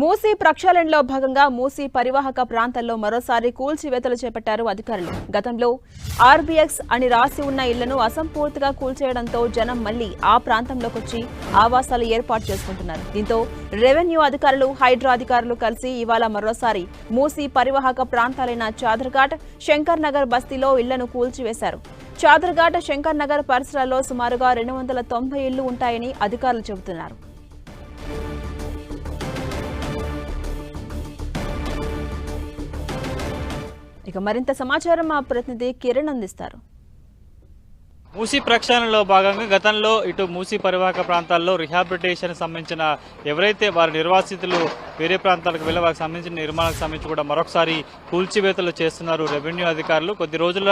మూసీ ప్రక్షాళనలో భాగంగా మూసీ పరివాహక ప్రాంతాల్లో మరోసారి కూల్చివేతలు చేపట్టారు అధికారులు. గతంలో ఆర్బీఎక్స్ అని రాసి ఉన్న ఇళ్ళను అసంపూర్తిగా కూల్చేయడంతో జనం మళ్ళీ ఆ ప్రాంతంలోకొచ్చి ఆవాసాలు ఏర్పాటు చేసుకుంటున్నారు. దీంతో రెవెన్యూ అధికారులు హైడ్రా అధికారులు కలిసి ఇవాళ మరోసారి మూసీ పరివాహక ప్రాంతాలైన చాదర్ఘాట్ శంకర్ నగర్ బస్తీలో ఇళ్ళను కూల్చివేశారు. చాదర్ఘాట్ శంకర్ నగర్ పరిసరాల్లో సుమారుగా రెండు వందల తొంభై ఇళ్ళు ఉంటాయని అధికారులు చెబుతున్నారు. ఇక మరింత సమాచారం మా ప్రతినిధి కిరణ్ అందిస్తారు. మూసీ ప్రక్షాళనలో భాగంగా గతంలో ఇటు మూసీ పరివాహక ప్రాంతాల్లో రిహాబిలిటేషన్ సంబంధించిన ఎవరైతే వారి నిర్వాసితులు వేరే ప్రాంతాలకు వెళ్ళి వారికి సంబంధించిన నిర్మాణాలకు సంబంధించి కూడా మరొకసారి కూల్చివేతలు చేస్తున్నారు రెవెన్యూ అధికారులు. కొద్ది రోజుల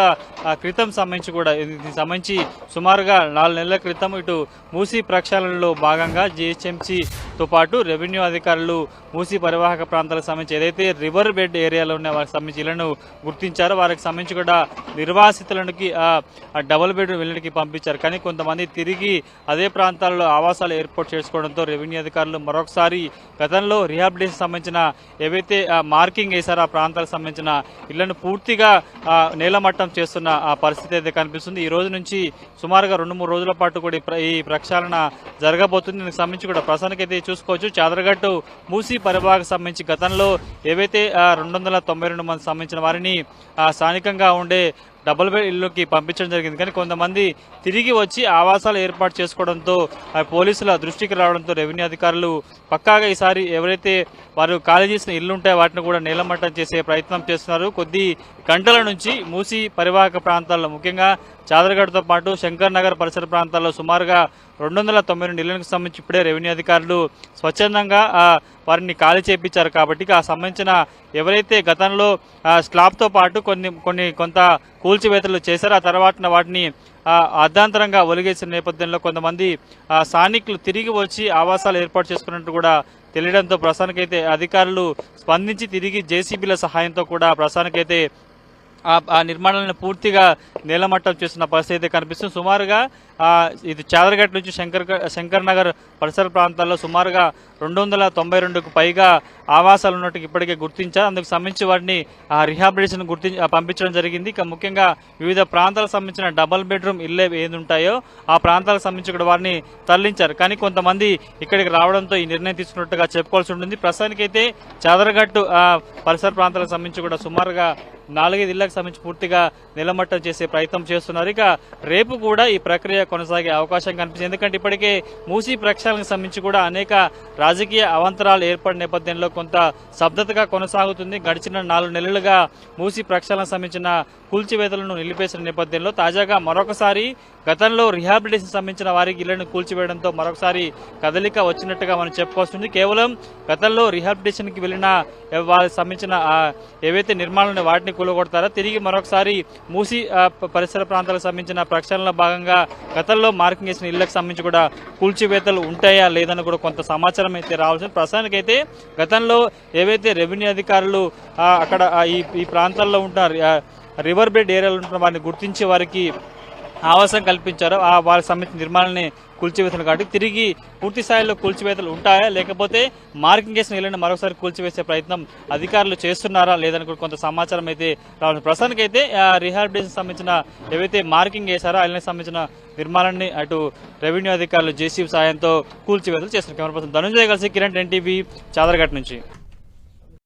క్రితం సంబంధించి కూడా దీనికి సంబంధించి సుమారుగా నాలుగు నెలల క్రితం ఇటు మూసీ ప్రక్షాళనలో భాగంగా జిహెచ్ఎంసీతో పాటు రెవెన్యూ అధికారులు మూసీ పరివాహక ప్రాంతాలకు సంబంధించి ఏదైతే రివర్ బెడ్ ఏరియాలో ఉన్న వారికి సంబంధించి ఇళ్ళను గుర్తించారో వారికి సంబంధించి కూడా నిర్వాసితులకి డబుల్ బెడ్ ఇళ్ళకి పంపించారు. కానీ కొంతమంది తిరిగి అదే ప్రాంతాల్లో ఆవాసాలు ఏర్పాటు చేసుకోవడంతో రెవెన్యూ అధికారులు మరొకసారి గతంలో ఎస్టాబ్లిష్ సంబంధించిన ఏవైతే మార్కింగ్ వేశారో ఆ ప్రాంతాలకు సంబంధించిన ఇళ్ళను పూర్తిగా నేలమట్టం చేస్తున్న పరిస్థితి అయితే కనిపిస్తుంది. ఈ రోజు నుంచి సుమారుగా రెండు మూడు రోజుల పాటు కూడా ఈ ప్రక్షాళన జరగబోతుంది. దీనికి సంబంధించి కూడా ప్రస్తుతానికైతే చూసుకోవచ్చు. చాదరగట్టు మూసీ పరిభాగకు సంబంధించి గతంలో ఏవైతే రెండు వందల తొంభై రెండు మంది సంబంధించిన వారిని స్థానికంగా ఉండే డబుల్ బెడ్ ఇల్లుకి పంపించడం జరిగింది. కానీ కొంతమంది తిరిగి వచ్చి ఆవాసాలు ఏర్పాటు చేసుకోవడంతో పోలీసుల దృష్టికి రావడంతో రెవెన్యూ అధికారులు పక్కాగా ఈసారి ఎవరైతే వారు ఖాళీ చేసిన ఇల్లు ఉంటాయో వాటిని కూడా నీలమట్టం చేసే ప్రయత్నం చేస్తున్నారు. కొద్ది గంటల నుంచి మూసి పరివాహక ప్రాంతాల్లో ముఖ్యంగా చాదరగఢ్తో పాటు శంకర్ నగర్ పరిసర ప్రాంతాల్లో సుమారుగా రెండు వందల తొంభై రెండు ఇళ్ళకు సంబంధించి ఇప్పుడే రెవెన్యూ అధికారులు స్వచ్ఛందంగా వారిని ఖాళీ చేయించారు కాబట్టి ఆ సంబంధించిన ఎవరైతే గతంలో స్లాబ్తో పాటు కొన్ని కొన్ని కొంత కూల్చివేతలు చేశారో ఆ తర్వాత వాటిని అర్ధాంతరంగా ఒలిగేసిన నేపథ్యంలో కొంతమంది స్థానికులు తిరిగి వచ్చి ఆవాసాలు ఏర్పాటు చేసుకున్నట్టు కూడా తెలియడంతో ప్రస్తుతానికైతే అధికారులు స్పందించి తిరిగి జేసీబీల సహాయంతో కూడా ప్రస్తుతానికైతే ఆ నిర్మాణాలను పూర్తిగా నేలమట్టం చేస్తున్న పరిస్థితి అయితే కనిపిస్తుంది. సుమారుగా ఇది చాదరగట్ నుంచి శంకర్ శంకర్ నగర్ పరిసర ప్రాంతాల్లో సుమారుగా రెండు వందల తొంభై రెండుకు పైగా ఆవాసాలు ఉన్నట్టు ఇప్పటికే గుర్తించారు. అందుకు సంబంధించి వాటిని ఆ రిహాబిలిటేషన్ గుర్తి పంపించడం జరిగింది. ఇక ముఖ్యంగా వివిధ ప్రాంతాలకు సంబంధించిన డబల్ బెడ్రూమ్ ఇల్లే ఏది ఉంటాయో ఆ ప్రాంతాలకు సంబంధించి కూడా వారిని తరలించారు. కానీ కొంతమంది ఇక్కడికి రావడంతో ఈ నిర్ణయం తీసుకున్నట్టుగా చెప్పుకోవాల్సి ఉంటుంది. ప్రస్తుతానికైతే చాదరగట్టు పరిసర ప్రాంతాలకు సంబంధించి కూడా సుమారుగా నాలుగైదు ఇళ్ళకు సంబంధించి పూర్తిగా నిలమట్టం చేసే ప్రయత్నం చేస్తున్నారు. ఇక రేపు కూడా ఈ ప్రక్రియ కొనసాగే అవకాశం కనిపిస్తుంది. ఎందుకంటే ఇప్పటికే మూసీ ప్రక్షాళనకు సంబంధించి కూడా అనేక రాజకీయ అవంతరాలు ఏర్పడిన నేపథ్యంలో కొంత శబ్దతగా కొనసాగుతుంది. గడిచిన నాలుగు నెలలుగా మూసీ ప్రక్షాళనకు సంబంధించిన కూల్చివేతలను నిలిపేసిన నేపథ్యంలో తాజాగా మరొకసారి గతంలో రిహాబిలిటేషన్ సంబంధించిన వారికి ఇళ్ళను కూల్చివేయడంతో మరొకసారి కదలిక వచ్చినట్టుగా మనం చెప్పుకోవాల్సింది కేవలం గతంలో రిహాబిలిటేషన్కి వెళ్ళిన ఎవ- వారికి సంబంధించిన ఏవైతే నిర్మాణాలు వాటిని కూలగొడతారో? తిరిగి మరొకసారి మూసి పరిసర ప్రాంతాలకు సంబంధించిన ప్రక్షాళనలో భాగంగా గతంలో మార్కింగ్ చేసిన ఇళ్ళకు సంబంధించి కూడా కూల్చివేతలు ఉంటాయా లేదని కూడా కొంత సమాచారం అయితే రావాల్సింది. ప్రస్తుతానికైతే గతంలో ఏవైతే రెవెన్యూ అధికారులు అక్కడ ఈ ఈ ప్రాంతాల్లో ఉంటున్న రివర్ బెడ్ ఏరియాలో ఉంటున్న వారిని గుర్తించి వారికి ఆవాసం కల్పించారో ఆ వారి సంబంధించిన నిర్మాణాన్ని కూల్చివేతలు కాబట్టి తిరిగి పూర్తి స్థాయిలో కూల్చివేతలు ఉంటాయా? లేకపోతే మార్కింగ్ చేసిన ఇళ్ళని మరొకసారి కూల్చివేసే ప్రయత్నం అధికారులు చేస్తున్నారా? లేదని కూడా కొంత సమాచారం అయితే రావాలి ప్రస్తుతానికి అయితే రీహాబిలిటేషన్ సంబంధించిన ఏవైతే మార్కింగ్ చేశారో ఆ సంబంధించిన నిర్మాణాన్ని అటు రెవెన్యూ అధికారులు జేసీబీ సాయంతో కూల్చివేతలు చేస్తున్నారు. కెమెరా పర్సన్ ధనుంజయ్ కలిసి కిరణ్ ఎన్టీవీ చాదరఘట్ నుంచి.